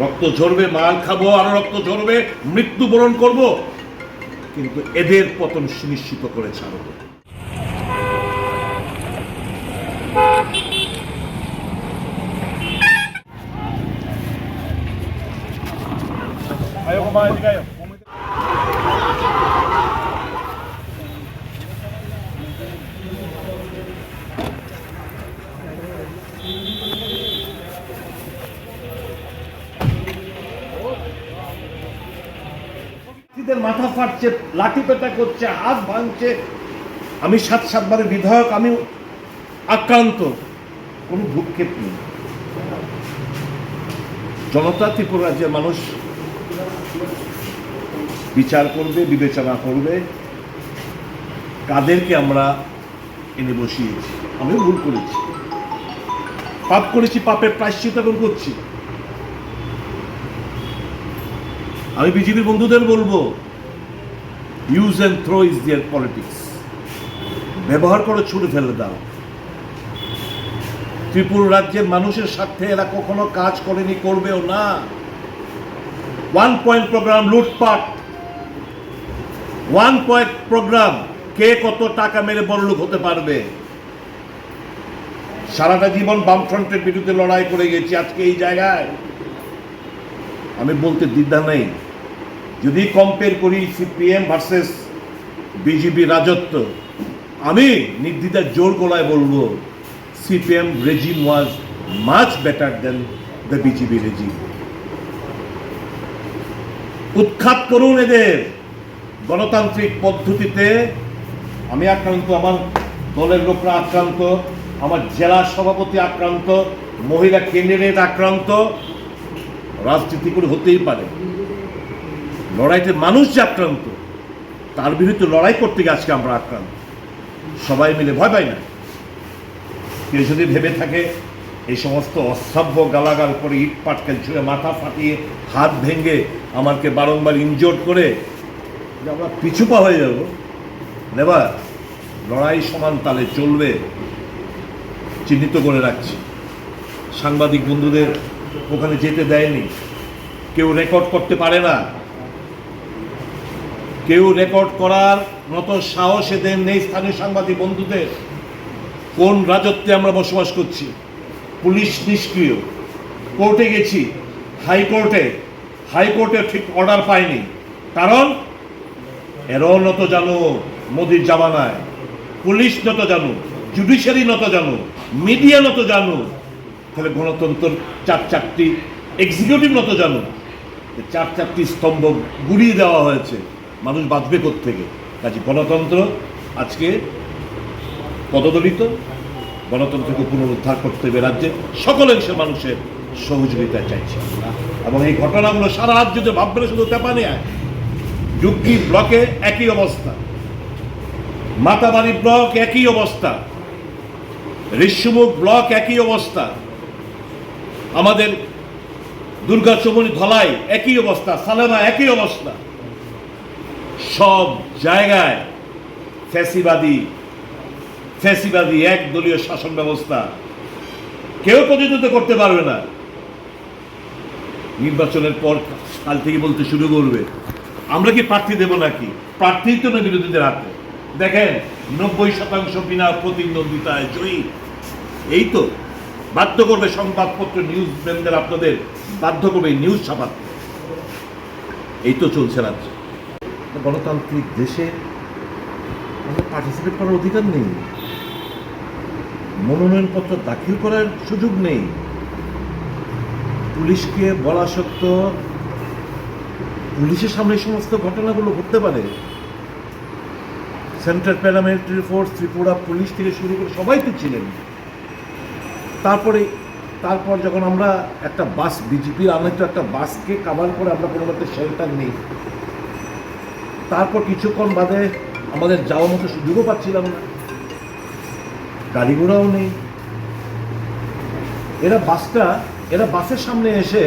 রক্ত ঝরবে, মাল খাব, আরও রক্ত ঝরবে মৃত্যুবরণ করব। কিন্তু এদের পতন সুনিশ্চিত করে ছাড়বো ব্যক্তিদের মাথা ফাটছে, লাঠি পেটা করছে, হাত ভাঙছে। আমি সাত সাতবারের বিধায়ক, আমি আক্রান্ত। কোনো ভূক্ষেপ নেই। জনতা ত্রিপুরা রাজ্যের মানুষ বিচার করবে, বিবেচনা করবে। কাদেরকে আমরা এনে বসিয়েছি? আমি ভুল করেছি। পাপ করেছি, পাপের প্রায়শ্চিত এখন করছি। আমি বিজেপি বন্ধুদের বলব use and throw is their politics ব্যবহার করে ছুড়ে ফেলে দাও। ত্রিপুরা রাজ্যের মানুষের স্বার্থে এরা কখনো কাজ করেনি, করবেও না। ওয়ান পয়েন্ট প্রোগ্রাম লুটপাট। ওয়ান পয়েন্ট প্রোগ্রাম কে কত টাকা মেরে বড়লোক হতে পারবে? সারাটা জীবন বামফ্রন্টের বিরুদ্ধে লড়াই করে গেছি আজকে এই জায়গায়। আমি বলতে দ্বিধা নেই। যদি কম্পেয়ার করি সিপিএম ভার্সেস বিজেপি রাজত্ব, আমি নির্দ্বিধায় জোর গলায় বলব CPM regime was much better than the BJP regime উৎখাত করুন এদের গণতান্ত্রিক পদ্ধতিতে। আমি আক্রান্ত, আমার দলের লোকরা আক্রান্ত, আমার জেলা সভাপতি আক্রান্ত, মহিলা ক্যান্ডিডেট আক্রান্ত। রাজনীতি করে হতেই পারে। লড়াইতে মানুষ যে আক্রান্ত, তার বিরুদ্ধে লড়াই করতে গিয়ে আজকে আমরা আক্রান্ত। সবাই মিলে ভয় পাই না। কেউ যদি ভেবে থাকে, এই সমস্ত অসভ্য গালাগাল করে ইট পাটকেল ছুঁড়ে মাথা ফাটিয়ে হাত ভেঙে আমাকে বারংবার ইনজোর্ড করে আমরা পিছুপা হয়ে যাব। নেবার, লড়াই সমান তালে চলবে, চিহ্নিত করে রাখছি। সাংবাদিক বন্ধুদের ওখানে যেতে দেয়নি। কেউ রেকর্ড করতে পারে না। কেউ রেকর্ড করার মতো সাহস এদের নেই স্থানীয় সাংবাদিক বন্ধুদের। কোন রাজত্বে আমরা বসবাস করছি? পুলিশ নিষ্ক্রিয়। কোর্টে গেছি। হাইকোর্টে। হাইকোর্টে ঠিক অর্ডার পাইনি। কারণ? এরও নত জানো মোদির জামানায়। পুলিশ নত জানো, জুডিশিয়ারি নত জানো, মিডিয়া নত জানো। তাহলে গণতন্ত্র চার চারটি এক্সিকিউটিভ নত জানো। চার চারটি স্তম্ভ গুড়িয়ে দেওয়া হয়েছে। মানুষ বাঁচবে থেকে কাজে গণতন্ত্র আজকে পদদলিত, গণতন্ত্রকে পুনরুদ্ধার করতে হবে রাজ্যে। সকল অংশের মানুষের সহযোগিতা চাইছে এবং এই ঘটনাগুলো সারা রাজ্যতে ভাববে শুধু তেপানে যুগ্গি ব্লকে একই অবস্থা। মাতাবাড়ি ব্লক একই অবস্থা। ঋষ্যমুখ ব্লক একই অবস্থা। আমাদের দুর্গা চমনি ধলাই একই অবস্থা। সালেমা একই অবস্থা। সব জায়গায় ফ্যাসিবাদী ফ্যাসিবাদী এক দলীয় শাসন ব্যবস্থা কেউ প্রতিনিধিত্ব করতে পারবে না। নির্বাচনের পর কাল থেকে বলতে শুরু করবে। আমরা কি প্রার্থী দেব নাকি? প্রার্থী তো না বিরোধীদের হাতে। দেখেন, নব্বই শতাংশ বিনা প্রতিদ্বন্দ্বিতায় জয়ী। এই তো, বাধ্য করবে সংবাদপত্র নিউজ ম্যানদের আপনাদের, বাধ্য করবে নিউজ ছাপাতে। এই তো চলছে রাজ্যে। গণতান্ত্রিক দেশে আমাদের পার্টিসিপেট করার অধিকার নেই। মনোনয়নপত্র দাখিল করার সুযোগ নেই। পুলিশকে বলা সত্ত্বেও পুলিশের সামনে সমস্ত ঘটনাগুলো ঘটতে পারে। Central paramilitary force Tripura police থেকে শুরু করে সবাই তো ছিলেন। তারপরে, তারপর যখন আমরা একটা বাস বিজেপির আনিত একটা বাসকে কাভার করে আমরা কোনো মতে শেল্টার নেই। তারপর কিছুক্ষণ বাদে আমাদের যাওয়ার মতো সুযোগও পাচ্ছিলাম না। গাড়ি ঘোড়াও নেই। এরা বাসটা, এরা বাসের সামনে এসে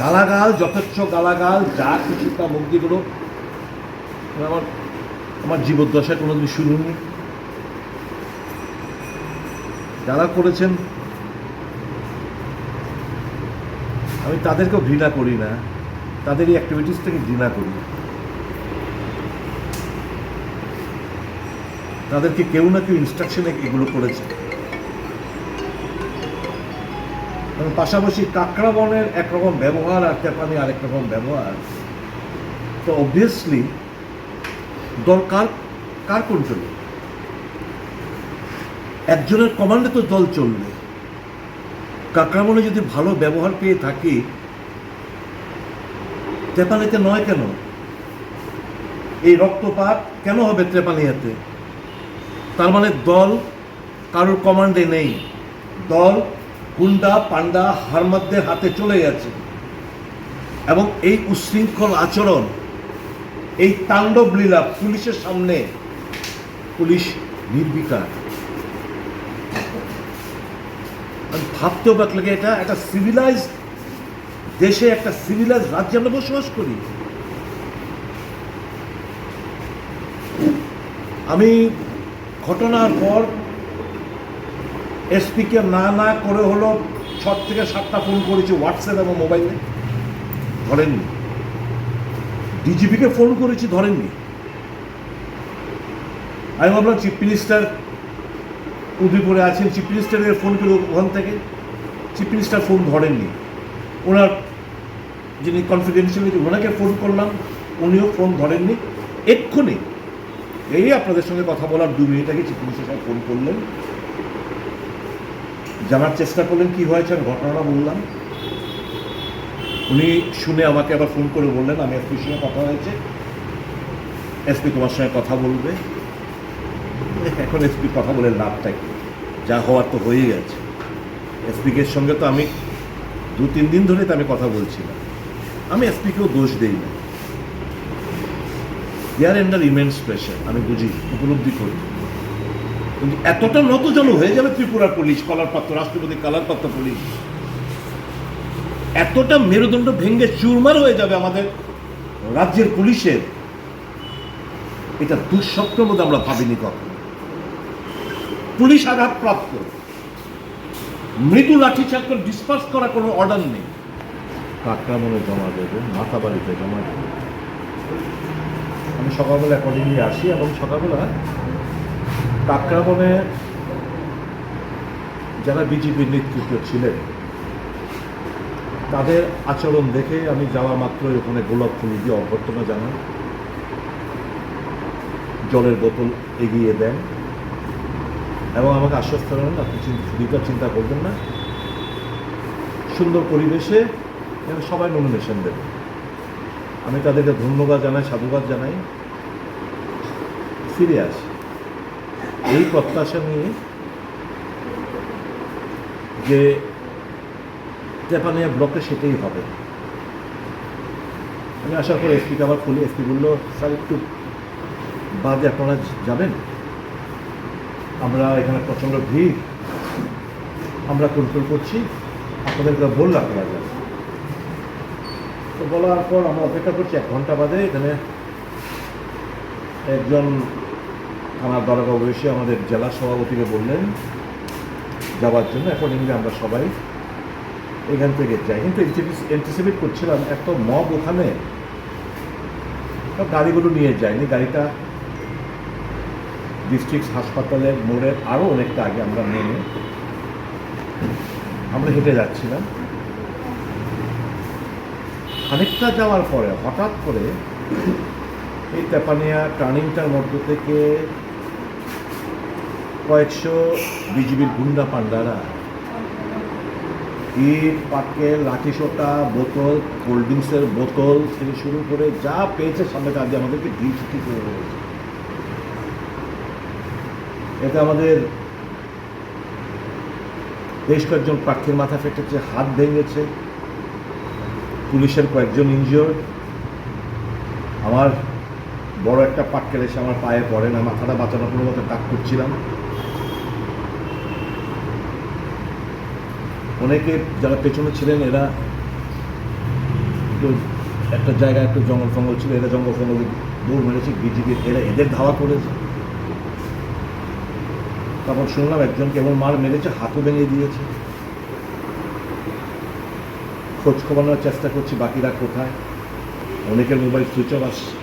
গালাগাল, যথেচ্ছ গালাগাল, যা কিছু তা মুখ দিগুলো আমার আমার জীবদ্দশায় কোনোদিন শুনিনি যারা করেছেন, আমি তাদেরকেও ঘৃণা করি না। তাদের এই অ্যাক্টিভিটিস থেকে ঘৃণা করি। তাদেরকে কেউ না কেউ ইনস্ট্রাকশনে এগুলো করেছে। পাশাপাশি কাঁকড়া বনের একরকম ব্যবহার আর তেপানি আরেক রকম ব্যবহার। তো অবভিয়াসলি দরকার কার কন্ট্রোলে একজনের কমান্ডে তো দল চলবে। কাকরামনে যদি ভালো ব্যবহার পেয়ে থাকি, তেপানিতে নয় কেন? এই রক্তপাত কেন হবে ত্রেপানিয়াতে তার মানে দল কারোর কমান্ডে নেই। দল গুন্ডা পান্ডা হারমাদদের হাতে চলে গেছে। এবং এই উশৃঙ্খল আচরণ, এই তাণ্ডব লীলা পুলিশের সামনে, পুলিশ নির্বিকার। আমি ভাবতেও বাক লাগে এটা একটা সিভিলাইজ দেশে একটা সিভিলাইজ রাজ্যে আমরা বসবাস করি। আমি ঘটনার পর এসপিকে না না করে হলো ছ থেকে সাতটা ফোন করেছি হোয়াটসঅ্যাপ এবং মোবাইলে ধরেননি। ডিজিপিকে ফোন করেছি, ধরেননি। আমি ভাবলাম চিফ মিনিস্টার উদয়পুরে আছেন। চিফ মিনিস্টারের ফোন করে ওখান থেকে। চিফ মিনিস্টার ফোন ধরেননি। ওনার যিনি কনফিডেন্সিয়ালিটি ওনাকে ফোন করলাম। উনিও ফোন ধরেননি। এক্ষুনি এই আপনাদের সঙ্গে কথা বলার দু মিনিট আগে চিফ মিনিস্টার সাহেব ফোন করলেন। জানার চেষ্টা করলেন, কি হয়েছে আমি ঘটনাটা বললাম। উনি শুনে আমাকে আবার ফোন করে বললেন, আমি এসপির সঙ্গে কথা হয়েছে। এসপি তোমার সঙ্গে কথা বলবে। এখন এসপি কথা বলে লাভটা কি? যা হওয়ার তো হয়েই গেছে। এসপিকের সঙ্গে তো আমি দু তিন দিন ধরে তো আমি কথা বলছিলাম। আমি এসপিকেও দোষ দিই না। দেয়ার এন্ডার ইমেন্স প্রেশার আমি বুঝি, উপলব্ধি করি। কিন্তু এতটা নতজন হয়ে যাবে ত্রিপুরার পুলিশ কলারপ্রাপ্ত রাষ্ট্রপতি কালারপ্রাপ্ত পুলিশ। এতটা মেরুদণ্ড ভেঙে চুরমার হয়ে যাবে আমাদের রাজ্যের পুলিশের। এটা দুঃস্বপ্নের মধ্যে আমরা ভাবিনি কখন। পুলিশ আঘাতপ্রাপ্ত। মৃদু লাঠিচার্জ করে ডিসপার্স করা কোনো অর্ডার নেই। কাকরামনে জমা দেবে মাথা বাড়িতে জমা দেবে। আমি সকালবেলা অ্যাকর্ডিংলি আসি এবং সকালবেলা কাকরামনে যারা বিজেপির নেতৃত্ব ছিলেন, তাদের আচরণ দেখে আমি যাওয়া মাত্রই ওখানে গোলাপ ফুল দিয়ে অভ্যর্থনা জানাই। জলের বোতল এগিয়ে দেন এবং আমাকে আশ্বস্ত করেন, আপনি চিন্তা চিন্তা করবেন না। সুন্দর পরিবেশে সবাই নমিনেশন দেবে। আমি তাদেরকে ধন্যবাদ জানাই, সাধুবাদ জানাই। ফিরে আসি। এই প্রত্যাশা নিয়ে যে জাপানিয়া ব্লকে সেটাই হবে। আমি আসার পর এসপিকে আবার খুলি। এসপি বলল, স্যার, একটু বাদে আপনারা যাবেন? আমরা এখানে প্রচণ্ড ভিড়। আমরা কন্ট্রোল করছি। আপনাদেরকে বললাম আপনারা যাবেন তো বলার পর আমরা অপেক্ষা করছি এক ঘণ্টা বাদে, এখানে একজন থানার দরগা বসে আমাদের জেলা সভাপতিকে বললেন, যাওয়ার জন্য। অ্যাকর্ডিংলি আমরা সবাই এখান থেকে যাই। কিন্তু এন্টিসিপেট করছিলাম, এত মব ওখানে। গাড়িগুলো নিয়ে যায়নি। গাড়িটা ডিস্ট্রিক্ট হাসপাতালের মোড়ের আরও অনেকটা আগে আমরা নেমে আমরা হেঁটে যাচ্ছিলাম। খানিকটা যাওয়ার পরে, হঠাৎ করে এই তেপানিয়া টার্নিংটার মধ্য থেকে কয়েকশো বিজিবির গুন্ডা পান্ডারা ইট, পাটকেল, লাঠি সোটা, বোতল, কোল্ড ড্রিঙ্কসের বোতল থেকে শুরু করে যা পেয়েছে সামনে কাজে আমাদেরকে ছুটি করে রয়েছে এতে আমাদের বেশ কয়েকজন প্রার্থীর মাথা ফেটেছে, হাত ভেঙেছে। পুলিশের কয়েকজন ইনজিওর আমার বড় একটা পাটকেল এসে আমার পায়ে পড়ে না, মাথাটা বাঁচানোর কোনো মতো টাক করছিলাম। অনেকে যারা পেছনে ছিলেন, এরা একটু একটা জায়গায় একটু জঙ্গল ফঙ্গল ছিল, এরা জঙ্গল ফঙ্গল দৌড় মেরেছে বিজেপি এরা এদের ধাওয়া করেছে। তারপর শুনলাম একজনকে এমন মার মেরেছে, হাতও ভেঙে দিয়েছে। খোঁজ খবর নেওয়ার চেষ্টা করছি বাকিরা কোথায়? অনেকের মোবাইল সুইচ অফ আসছে।